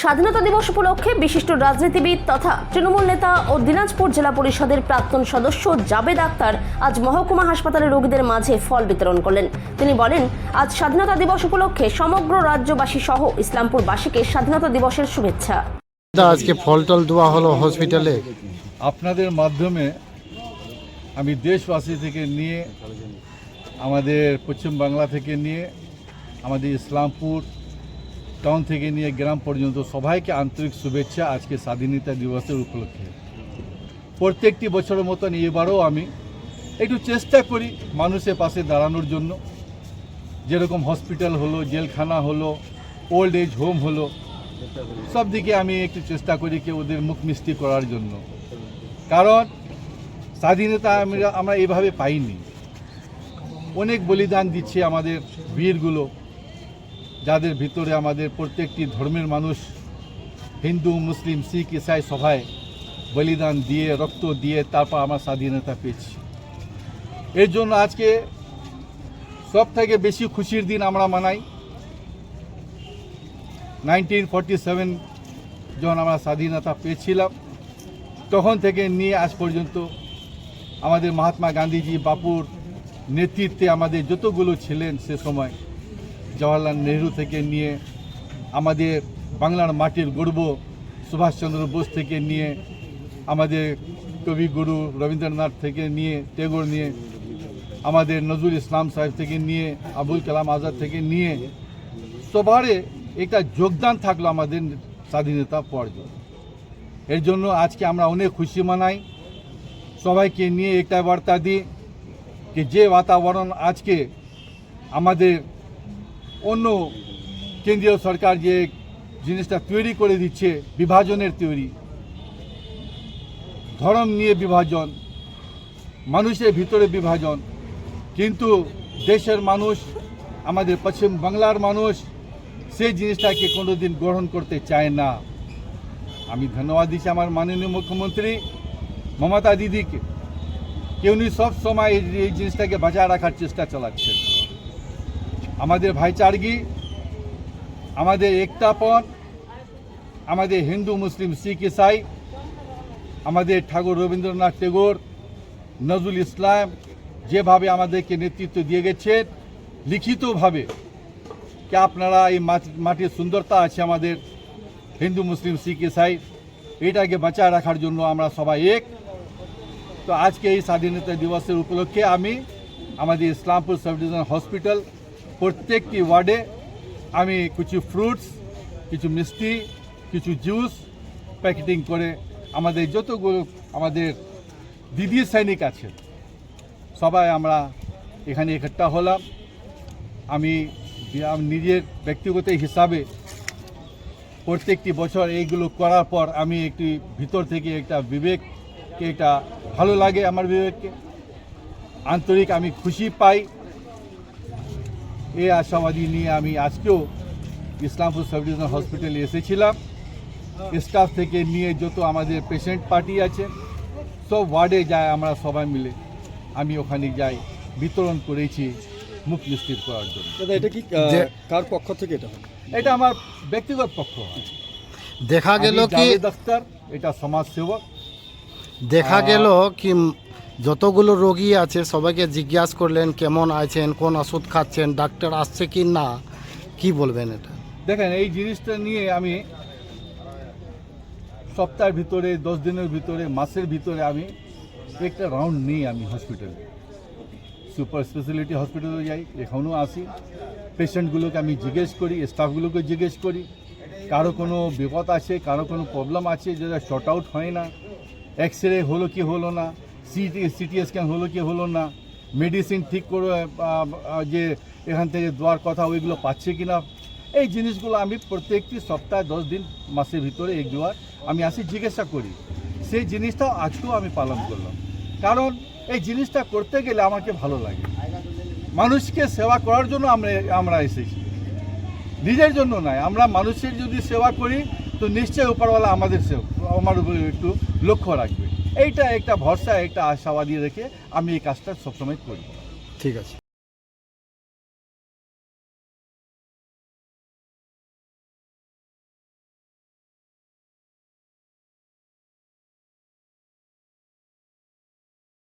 স্বাধীনতা দিবস উপলক্ষে বিশিষ্ট রাজনীতিবিদ তথা তৃণমূল নেতা ও দিনাজপুর জেলা পরিষদের প্রাক্তন সদস্য জাবেদ আক্তার আজ মহকুমা হাসপাতালে রোগীদের মাঝে ফল বিতরণ করলেন। তিনি বলেন আজ স্বাধীনতা দিবস উপলক্ষে সমগ্র রাজ্যবাসী সহ ইসলামপুরবাসীকে স্বাধীনতা দিবসের শুভেচ্ছা। আজকে ফল টল দেওয়া হলো হসপিটালে। আপনাদের মাধ্যমে আমি দেশবাসী থেকে নিয়ে আমাদের পশ্চিম বাংলা থেকে নিয়ে আমাদের ইসলামপুর টাউন থেকে নিয়ে গ্রাম পর্যন্ত সবাইকে আন্তরিক শুভেচ্ছা আজকে স্বাধীনতা দিবসের উপলক্ষে। প্রত্যেকটি বছরের মতন এবারও আমি একটু চেষ্টা করি মানুষের পাশে দাঁড়ানোর জন্য। যেরকম হসপিটাল হলো, জেলখানা হলো, ওল্ড এজ হোম হলো, সব দিকে আমি একটু চেষ্টা করি কি ওদের মুখ মিষ্টি করার জন্য। কারণ স্বাধীনতা আমরা আমরা এভাবে পাইনি। অনেক বলিদান দিচ্ছে আমাদের বীরগুলো। যাদের ভিতরে আমাদের প্রত্যেকটি ধর্মের মানুষ হিন্দু, মুসলিম, শিখ, ইসাই সভায় বলিদান দিয়ে, রক্ত দিয়ে তারপর আমরা স্বাধীনতা পেয়েছি। এর জন্য আজকে সব থেকে বেশি খুশির দিন আমরা মানাই। নাইনটিন ফর্টি সেভেন যখন আমরা স্বাধীনতা পেয়েছিলাম, তখন থেকে নিয়ে আজ পর্যন্ত আমাদের মহাত্মা গান্ধীজি, বাপুর নেতৃত্বে আমাদের যতগুলো ছিলেন সে সময় জওয়াহরলাল নেহরু থেকে নিয়ে আমাদের বাংলার মাটির গর্ব সুভাষচন্দ্র বোস থেকে নিয়ে আমাদের কবিগুরু রবীন্দ্রনাথ থেকে নিয়ে, টেগোর নিয়ে, আমাদের নজরুল ইসলাম সাহেব থেকে নিয়ে, আবুল কালাম আজাদ থেকে নিয়ে, সবারে একটা যোগদান থাকল আমাদের স্বাধীনতা জন্য এর জন্য আজকে আমরা অনেক খুশি মানাই। সবাইকে নিয়ে একটা বার্তা দিই যে যে বাতাবরণ আজকে আমাদের অন্য কেন্দ্রীয় সরকার যে জিনিসটা তৈরি করে দিচ্ছে, বিভাজনের তৈরি, ধর্ম নিয়ে বিভাজন, মানুষের ভিতরে বিভাজন, কিন্তু দেশের মানুষ, আমাদের পশ্চিম বাংলার মানুষ সেই জিনিসটাকে কোনোদিন গ্রহণ করতে চায় না। আমি ধন্যবাদ দিচ্ছি আমার মাননীয় মুখ্যমন্ত্রী, মমতা দিদিকে। যে উনি সব সময় এই এই জিনিসটাকে বাঁচায় রাখার চেষ্টা চালাচ্ছেন। আমাদের ভাইচারগি, আমাদের একতাপন আমাদের হিন্দু, মুসলিম, শিখ, ইসাই, আমাদের ঠাকুর রবীন্দ্রনাথ টেগোর, নজরুল ইসলাম যেভাবে আমাদেরকে নেতৃত্ব দিয়ে গেছেন লিখিতভাবে কে আপনারা এই মাটি- মাটির সুন্দরতা আছে আমাদের হিন্দু, মুসলিম, শিখ, ইসাই, এটাকে বাঁচায় রাখার জন্য আমরা সবাই এক। তো আজকে এই স্বাধীনতা দিবসের উপলক্ষে আমি আমাদের ইসলামপুর সাব ডিভিশন হসপিটাল প্রত্যেকটি ওয়ার্ডে আমি কিছু ফ্রুটস কিছু মিষ্টি, কিছু জুস প্যাকেটিং করে আমাদের যতগুলো আমাদের দিদি সৈনিক আছে সবাই আমরা এখানে একট্টা হলাম। আমি নিজের ব্যক্তিগত হিসাবে প্রত্যেকটি বছর এইগুলো করার পর আমি একটি ভিতর থেকে একটা বিবেককে, এটা ভালো লাগে আমার বিবেককে। আন্তরিক আমি খুশি পাই। এই আশাবাদী নিয়ে আমি আজকেও ইসলামপুর সাব ডিভিশনাল হসপিটালে এসেছিলাম। স্টাফ থেকে নিয়ে যত আমাদের পেশেন্ট পার্টি আছে সব ওয়ার্ডে যায় আমরা সবাই মিলে। আমি ওখানে যাই বিতরণ করেছি মুখ নিশ্চিত করার জন্য। দাদা এটা কি কার পক্ষ থেকে এটা এটা আমার ব্যক্তিগত পক্ষ দেখা গেল কি আখতার এটা সমাজসেবক। দেখা গেল কি যতগুলো রোগী আছে, সবাইকে জিজ্ঞাসা করলেন, কেমন আছেন, কোন ওষুধ খাচ্ছেন, ডাক্তার আসছে কি না, কি বলবেন এটা? দেখেন, এই জিনিসটা নিয়ে আমি সপ্তাহের ভিতরে, দশ দিনের ভিতরে, মাসের ভিতরে আমি একটা রাউন্ড নিই আমি হসপিটালে সুপার স্পেশালিটি হসপিটালে যাই, এখনও আসি। পেশেন্টগুলোকে আমি জিজ্ঞেস করি স্টাফগুলোকে জিজ্ঞেস করি। কারও কোনো বিপদ আছে, কারও কোনো প্রবলেম আছে যেটা শর্ট আউট হয় না এক্স রে হলো কি হলো না সিটি সিটি স্ক্যান হলো কি হলো না? মেডিসিন ঠিক করে যে এখান থেকে দেওয়ার কথা, ওইগুলো পাচ্ছে কি না এই জিনিসগুলো আমি প্রত্যেকটি সপ্তাহে দশ দিন মাসের ভিতরে এক দুবার আমি আসি জিজ্ঞাসা করি। সেই জিনিসটাও আজকেও আমি পালন করলাম। কারণ এই জিনিসটা করতে গেলে আমাকে ভালো লাগে। মানুষকে সেবা করার জন্য আমরা আমরা এসেছি। নিজের জন্য নয়, আমরা মানুষের যদি সেবা করি, তো নিশ্চয়ই উপরওয়ালা আমাদের সেবা আমার উপরে একটু লক্ষ্য রাখবে। এইটা একটা ভরসা একটা আশাবাদী রেখে আমি এই কাজটা সবসময় করি। ঠিক আছে।